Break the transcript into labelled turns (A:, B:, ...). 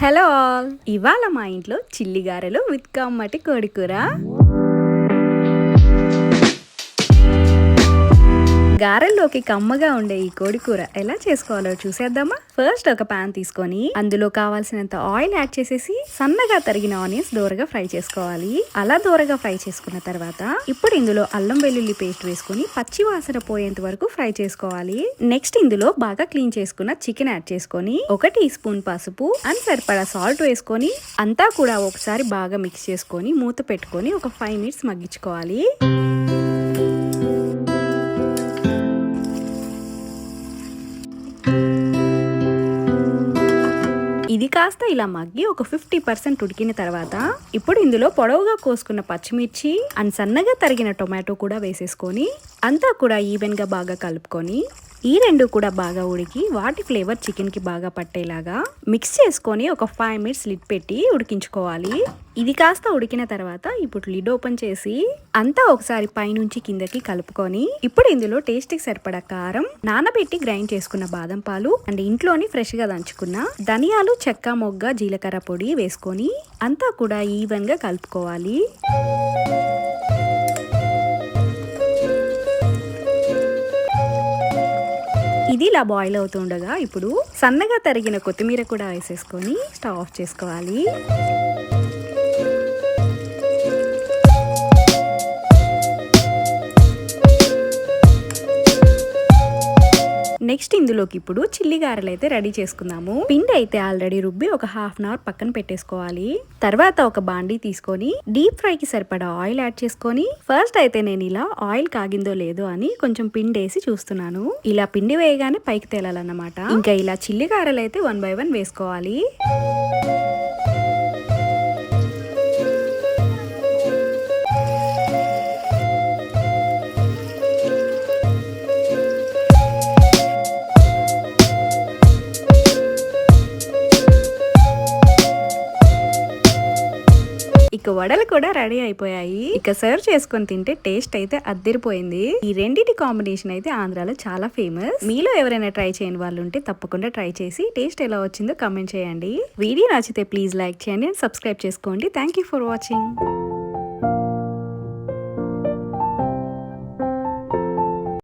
A: Hello all. ఇవాళ మా ఇంట్లో చిల్లి గారెలు విత్ కమ్మటి కోడికూర. గారెల్లోకి కమ్మగా ఉండే ఈ కోడి కూర ఎలా చేసుకోవాలో చూసేద్దామా? ఫస్ట్ ఒక పాన్ తీసుకొని అందులో కావాల్సినంత ఆయిల్ యాడ్ చేసేసి సన్నగా తరిగిన ఆనియన్స్ దూరగా ఫ్రై చేసుకోవాలి. అలా దూరగా ఫ్రై చేసుకున్న తర్వాత ఇప్పుడు ఇందులో అల్లం వెల్లుల్లి పేస్ట్ వేసుకొని పచ్చి వాసన పోయేంత వరకు ఫ్రై చేసుకోవాలి. నెక్స్ట్ ఇందులో బాగా క్లీన్ చేసుకున్న చికెన్ యాడ్ చేసుకొని ఒక టీ స్పూన్ పసుపు అండ్ సరిపడా సాల్ట్ వేసుకొని అంతా కూడా ఒకసారి బాగా మిక్స్ చేసుకొని మూత పెట్టుకొని ఒక ఫైవ్ మినిట్స్ మగ్గించుకోవాలి. ఇది కాస్త ఇలా మగ్గి ఒక ఫిఫ్టీ పర్సెంట్ ఉడికిన తర్వాత ఇప్పుడు ఇందులో పొడవుగా కోసుకున్న పచ్చిమిర్చి అండ్ సన్నగా తరిగిన టొమాటో కూడా వేసేసుకొని అంతా కూడా ఈవెన్గా బాగా కలుపుకొని ఈ రెండు కూడా బాగా ఉడికి వాటి ఫ్లేవర్ చికెన్కి బాగా పట్టేలాగా మిక్స్ చేసుకొని ఒక ఫైవ్ మినిట్స్ లిడ్ పెట్టి ఉడికించుకోవాలి. ఇది కాస్త ఉడికిన తర్వాత ఇప్పుడు లిడ్ ఓపెన్ చేసి అంతా ఒకసారి పైనుంచి కిందకి కలుపుకొని ఇప్పుడు ఇందులో టేస్ట్కి సరిపడా కారం నానబెట్టి గ్రైండ్ చేసుకున్న బాదం పాలు అండ్ ఇంట్లోని ఫ్రెష్గా దంచుకున్న ధనియాలు చెక్క మొగ్గ జీలకర్ర పొడి వేసుకొని అంతా కూడా ఈవెన్గా కలుపుకోవాలి. ఇది ఇలా బాయిల్ అవుతుండగా ఇప్పుడు సన్నగా తరిగిన కొత్తిమీర కూడా వేసేసుకొని స్టవ్ ఆఫ్ చేసుకోవాలి. నెక్స్ట్ ఇందులోకి ఇప్పుడు చిల్లి గారెలు అయితే రెడీ చేసుకుందాము. పిండి అయితే ఆల్రెడీ రుబ్బి ఒక హాఫ్ అన్ అవర్ పక్కన పెట్టేసుకోవాలి. తర్వాత ఒక బాండీ తీసుకొని డీప్ ఫ్రై కి సరిపడా ఆయిల్ యాడ్ చేసుకొని ఫస్ట్ అయితే నేను ఇలా ఆయిల్ కాగిందో లేదో అని కొంచెం పిండి వేసి చూస్తున్నాను. ఇలా పిండి వేయగానే పైకి తేలాలన్నమాట. ఇంకా ఇలా చిల్లి గారెలు అయితే వన్ బై వన్ వేసుకోవాలి. ఇక వడలు కూడా రెడీ అయిపోయాయి. ఇక సర్వ్ చేసుకొని తింటే టేస్ట్ అయితే అద్దరిపోయింది. ఈ రెండింటి కాంబినేషన్ అయితే ఆంధ్రాలో చాలా ఫేమస్. మీలో ఎవరైనా ట్రై చేయని వాళ్ళు ఉంటే తప్పకుండా ట్రై చేసి టేస్ట్ ఎలా వచ్చిందో కమెంట్ చేయండి. వీడియో నచ్చితే ప్లీజ్ లైక్ చేయండి అండ్ సబ్స్క్రైబ్ చేసుకోండి. Thank you for watching.